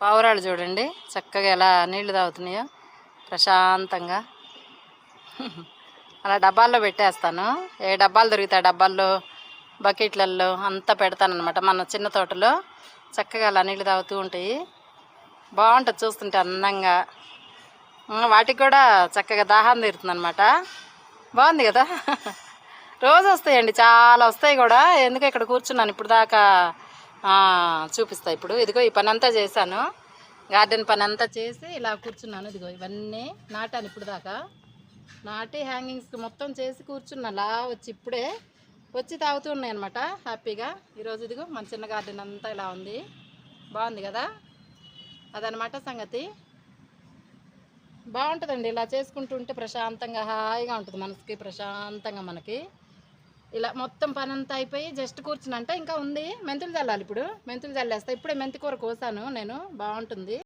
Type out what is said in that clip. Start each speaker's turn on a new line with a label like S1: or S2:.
S1: పావురాలు చూడండి. చక్కగా ఎలా నీళ్ళు తాగుతున్నాయో. ప్రశాంతంగా. అలా డబ్బాల్లో పెట్టేస్తాను. ఏ డబ్బాలు దొరుకుతాయి డబ్బాల్లో? బకెట్లల్లో అంతా పెడతానమాట మన చిన్న తోటలో. చక్కగా అలా నీళ్ళు తాగుతూ ఉంటాయి. బాగుంటుంది చూస్తుంటే అందంగా. వాటికి కూడా చక్కగా దాహం తీరుతుంది అనమాట బాగుంది కదా? రోజు వస్తాయండి చాలా వస్తాయి కూడా. ఎందుకు ఇక్కడ కూర్చున్నాను? ఇప్పుడు దాకా చూపిస్తా ఇప్పుడు. ఇదిగో ఈ పని అంతా చేశాను. గార్డెన్ పని అంతా చేసి ఇలా కూర్చున్నాను. ఇదిగో ఇవన్నీ నాటాను ఇప్పుడు దాకా. నాటి హ్యాంగింగ్స్ మొత్తం చేసి కూర్చున్నా. అలా వచ్చి ఇప్పుడే వచ్చి తాగుతూ ఉన్నాయి అనమాట హ్యాపీగా. ఈరోజు ఇదిగో మన చిన్న గార్డెన్ అంతా ఇలా ఉంది. బాగుంది కదా? అదనమాట సంగతి. బాగుంటుందండి. ఇలా చేసుకుంటుంటే ప్రశాంతంగా హాయిగా ఉంటుంది. మనసుకి ప్రశాంతంగా మనకి. ఇలా మొత్తం పని అంతా అయిపోయి జస్ట్ కూర్చునంటే ఇంకా ఉంది. మెంతులు చల్లాలి ఇప్పుడు. మెంతులు చల్లేస్తా. ఇప్పుడే మెంతి కూర కోసాను నేను. బాగుంటుంది.